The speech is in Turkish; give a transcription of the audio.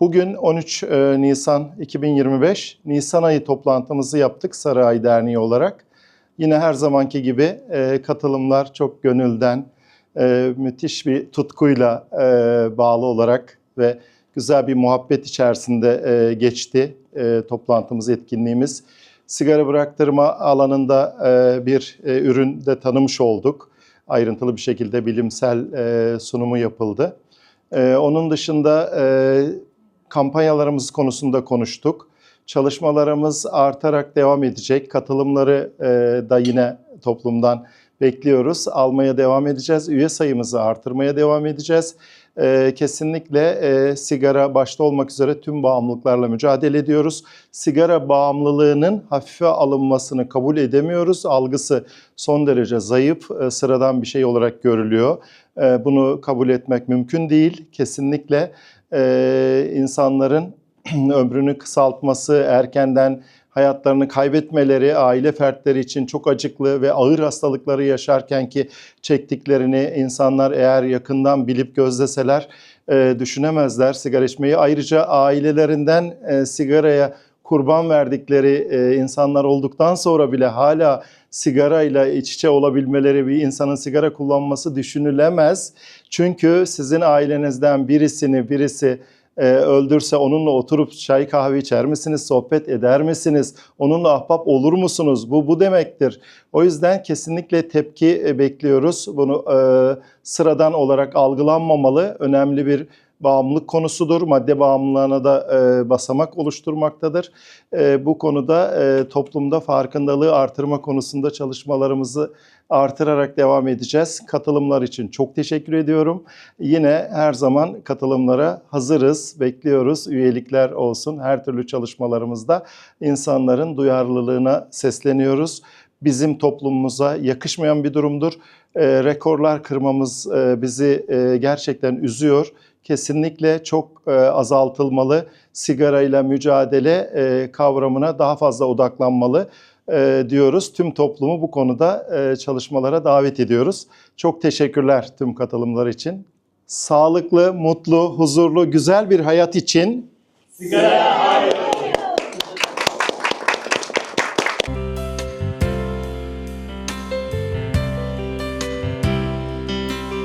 Bugün 13 e, Nisan 2025 Nisan ayı toplantımızı yaptık Sarıay Derneği olarak. Yine her zamanki gibi e, katılımlar çok gönülden, e, müthiş bir tutkuyla bağlı olarak ve güzel bir muhabbet içerisinde geçti toplantımız, etkinliğimiz. Sigara bıraktırma alanında bir ürün de tanımış olduk. Ayrıntılı bir şekilde bilimsel sunumu yapıldı. Onun dışında kampanyalarımız konusunda konuştuk. Çalışmalarımız artarak devam edecek. Katılımları e, da yine toplumdan bekliyoruz. Almaya devam edeceğiz. Üye sayımızı artırmaya devam edeceğiz. E, kesinlikle e, sigara başta olmak üzere tüm bağımlılıklarla mücadele ediyoruz. Sigara bağımlılığının hafife alınmasını kabul edemiyoruz. Algısı son derece zayıf, e, sıradan bir şey olarak görülüyor. E, bunu kabul etmek mümkün değil. Kesinlikle e, insanların ömrünü kısaltması, erkenden hayatlarını kaybetmeleri aile fertleri için çok acıklı ve ağır hastalıkları yaşarken ki çektiklerini insanlar eğer yakından bilip gözleseler e, düşünemezler sigara içmeyi. Ayrıca ailelerinden e, sigaraya kurban verdikleri e, insanlar olduktan sonra bile hala sigarayla iç içe olabilmeleri bir insanın sigara kullanması düşünülemez. Çünkü sizin ailenizden birisini birisi e, öldürse onunla oturup çay kahve içer misiniz, sohbet eder misiniz, onunla ahbap olur musunuz? Bu bu demektir. O yüzden kesinlikle tepki e, bekliyoruz. Bunu e, sıradan olarak algılanmamalı. Önemli bir bağımlılık konusudur. Madde bağımlılığına da e, basamak oluşturmaktadır. E, bu konuda e, toplumda farkındalığı artırma konusunda çalışmalarımızı artırarak devam edeceğiz. Katılımlar için çok teşekkür ediyorum. Yine her zaman katılımlara hazırız, bekliyoruz. Üyelikler olsun. Her türlü çalışmalarımızda insanların duyarlılığına sesleniyoruz. Bizim toplumumuza yakışmayan bir durumdur. E, rekorlar kırmamız e, bizi e, gerçekten üzüyor kesinlikle çok e, azaltılmalı. Sigarayla mücadele e, kavramına daha fazla odaklanmalı e, diyoruz. Tüm toplumu bu konuda e, çalışmalara davet ediyoruz. Çok teşekkürler tüm katılımlar için. Sağlıklı, mutlu, huzurlu, güzel bir hayat için Sigara